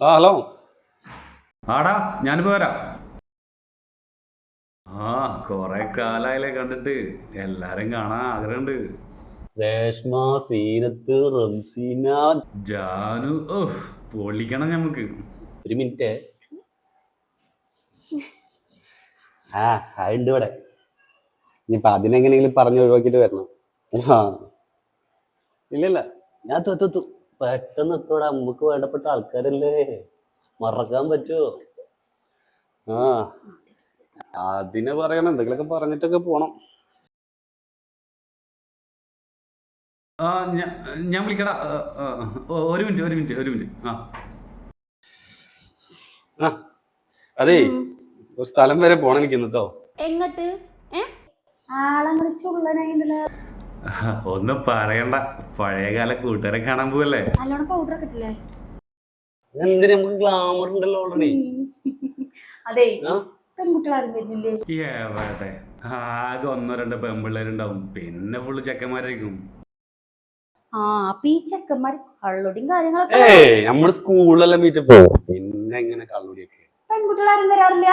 ആ ഹലോ. ആടാ ഞാനിപ്പോ വരാം. ആ കൊറേ കാലായില്ലേ കണ്ടിട്ട്. എല്ലാരും കാണാൻ ആഗ്രഹമുണ്ട് രേഷ്മ സീനത്ത് റംസീന. ജാനു ഓ പൊളിക്കണം നമുക്ക് ഒരു മിനിറ്റ്. ആ ഉണ്ട് ഇവിടെ. ഇനിയിപ്പൊ അതിനെങ്ങനെയെങ്കിലും പറഞ്ഞു ഒഴിവാക്കിയിട്ട് വരണം. ആ. ഇല്ലല്ല ഞാൻ എത്തും. പെട്ടെന്ന് എത്തോടാ നമുക്ക് വേണ്ടപ്പെട്ട ആൾക്കാരല്ലേ. മറക്കാൻ പറ്റുമോ ആ. അതിനെ പറയണം. എന്തെങ്കിലുമൊക്കെ പറഞ്ഞിട്ടൊക്കെ പോണം. ആ ഞാൻ വിളിക്കടാ. ഒരു മിനിറ്റ് ഒരു മിനിറ്റ് ഒരു മിനിറ്റ്. ആ. ആ. അതേ. ഒരു സ്ഥലം വരെ പോണെനിക്കുന്നു കേട്ടോ എങ്ങോട്ട്? ഏ? ആളങ്ങനെ ചുള്ളനായിണ്ടല്ലോ ഒന്നും പറയണ്ട. പഴയകാല കൂട്ടുകാരെ കാണാൻ പോവല്ലേ? നമുക്ക് ഗ്ലാമർ ഉണ്ടല്ലോ ഓൾറെഡി അതെ എവിടെ ആകെ ഒന്നോ രണ്ടോ പെമ്പിള്ളേരുണ്ടാവും പിന്നെ ഫുള്ള് ചെക്കന്മാരായിരിക്കും. ആ അപ്പൊ ഈ ചെക്കന്മാർ കള്ളുടിയും കാര്യങ്ങളൊക്കെ നമ്മുടെ സ്കൂളിലെല്ലാം മീറ്റ് പോകും പിന്നെ എങ്ങനെ കള്ളുടിയൊക്കെ? പെൺകുട്ടികളാരും വരാറില്ല?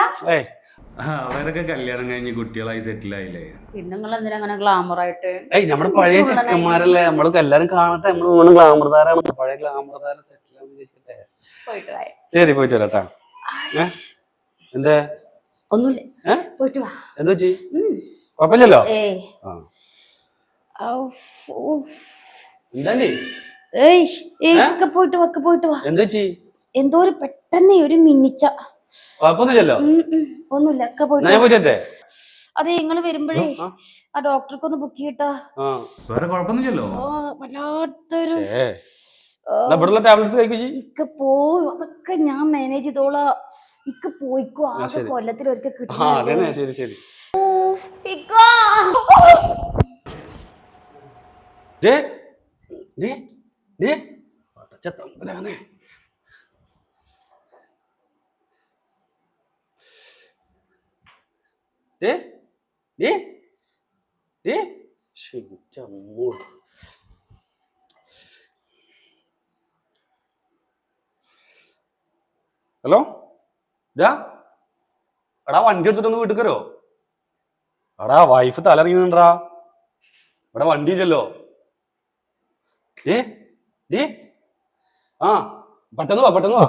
അവരൊക്കെ കല്യാണം കഴിഞ്ഞ് കുട്ടികളായി സെറ്റിലായില്ലേ പിന്നെ നിങ്ങൾ എന്തിനാ അങ്ങനെ ഗ്ലാമർ ആയിട്ട് ഏയ് നമ്മുടെ പഴയ ചെക്കന്മാരല്ലേ? നമ്മൾ കല്യാണം കാണട്ടെ നമ്മൾ ഗ്ലാമർ താരം പഴയ ഗ്ലാമർ താരം സെറ്റിൽ പോയിട്ട് വായ ശരി പോയിട്ട് വരാട്ടാ എന്തേ? ഒന്നുമില്ല? പോയിട്ട് വാ. എന്താ ഉം. കുഴപ്പമില്ലല്ലോ ഏയ് ആ. ഔഫ്, ഊഫ്. എന്താണ്ടി? ഏയ് ഏയ് ഒക്കെ പോയിട്ട് വാ ഒക്കെ പോയിട്ട് വാ. എന്താ എന്തോ ഒരു പെട്ടെന്ന് ഒരു മിന്നിച്ച കുഴപ്പമൊന്നുമില്ലല്ലോ. ഒന്നുമില്ല. ഒക്കെ പോയിട്ട്. അതെ നിങ്ങൾ വരുമ്പോഴേ ആ. ഡോക്ടർക്ക് ഒന്ന് ബുക്ക് ചെയ്യട്ടാ. ആ. വേറെ കുഴപ്പമൊന്നുമില്ലല്ലോ ഓ വല്ലാത്തൊരു ഛേ. എന്നാ ഇവിടെയുള്ള ടാബ്ലറ്റ്സ് കഴിക്കു ഇക്ക പോയി അതൊക്കെ ഞാൻ മാനേജ് ചെയ്തോളാ. ഇക്ക പോയിക്കോ. ആ ശരി. കൊല്ലത്തിൽ ഒരിക്കൽ ശരി ശരി. കിട്ടും ദേ ദേ ദേ. പടച്ച തമ്പുരാനെ. ദേ ദേ ദേ ശരിച്ചമ്മോ ഹലോ? ഇതാ എടാ വണ്ടി എടുത്തിട്ടൊന്ന് വീട്ടിൽ കയറോ? എടാ വൈഫ് തലറിയുന്നുണ്ടാ ഇവിടെ വണ്ടി ഇല്ലല്ലോ. ഏ ഏ ആ പെട്ടെന്ന് വാ പെട്ടെന്ന് വാ.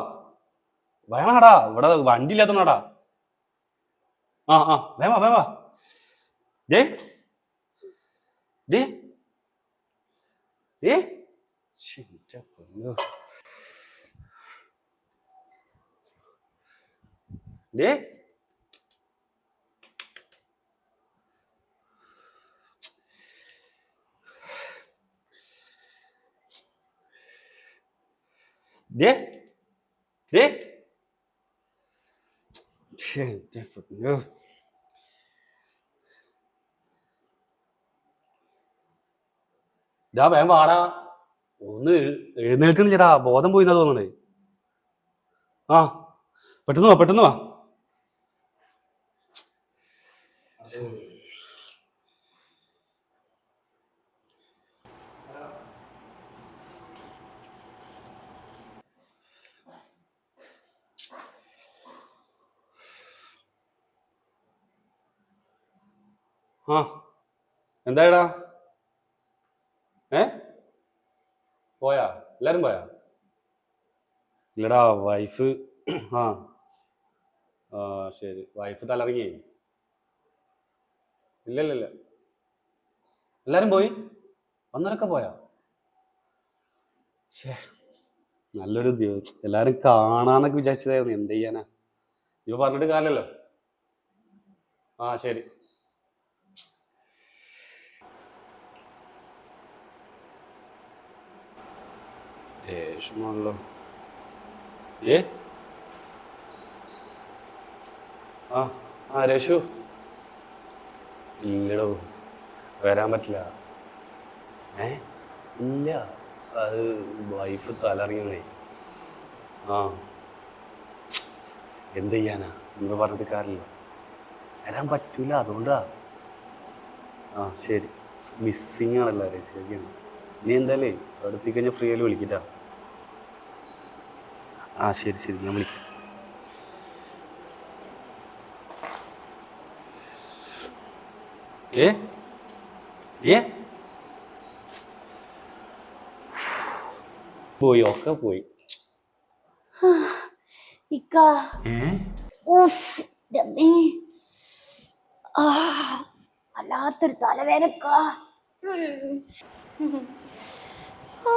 വേണാടാ ഇവിടെ വണ്ടി ഇല്ലാത്തോണ്ടാ ആ ആ വേവാ വേവാ ദേ ദേ ദേ ശ്ശെ, ഇന്റെ പൊന്നോ. ദേ ദേ ദേ ശ്ശെ, different. No. ഇതാ വേം വാടാ ഒന്ന് എഴു- ചേട്ടാ ബോധം പോയിന്നാ തോന്നണേ ആ പെട്ടെന്ന് വാ പെട്ടെന്ന് വാ ആ. എന്തായടാ? ഏ? പോയാ? എല്ലാരും പോയാ? ഇല്ലടാ വൈഫ് ആ. ശരി. വൈഫ് തലറങ്ങി ഇല്ല ഇല്ല ഇല്ല എല്ലാരും പോയി? വന്നവരൊക്കെ പോയാ? ശേ നല്ലൊരു ദിവസം എല്ലാരും കാണാന്നൊക്കെ വിചാരിച്ചതായിരുന്നു. എന്ത് ചെയ്യാനാ? ഇവ പറഞ്ഞിട്ട് കാലല്ലോ ആ ശരി. രേഷ്മല്ലോ ഏ ആ ആ രേഷു. ഇല്ലടോ വരാൻ പറ്റില്ല. ഏ? ഇല്ല. അത് വൈഫ് തലറിയണേ ആ. എന്ത് ചെയ്യാനാ? നിങ്ങൾ പറഞ്ഞിട്ട് കാര്യമില്ല. വരാൻ പറ്റൂല അതുകൊണ്ടാ. ആ ശരി. മിസ്സിങ് ആണല്ലോ ശരിയാണ്. നീ എന്തായാലേ അവിടെ എത്തിക്കഴിഞ്ഞാൽ ഫ്രീ ആയാലും വിളിക്കട്ടാ. ആ ശരി ശരി ഞാൻ വിളിക്കാം. ഏ? ഏ? പോയി ഒക്കെ പോയി. ഇക്ക. വല്ലാത്തൊരു തലവേനക്ക ഉം. ആ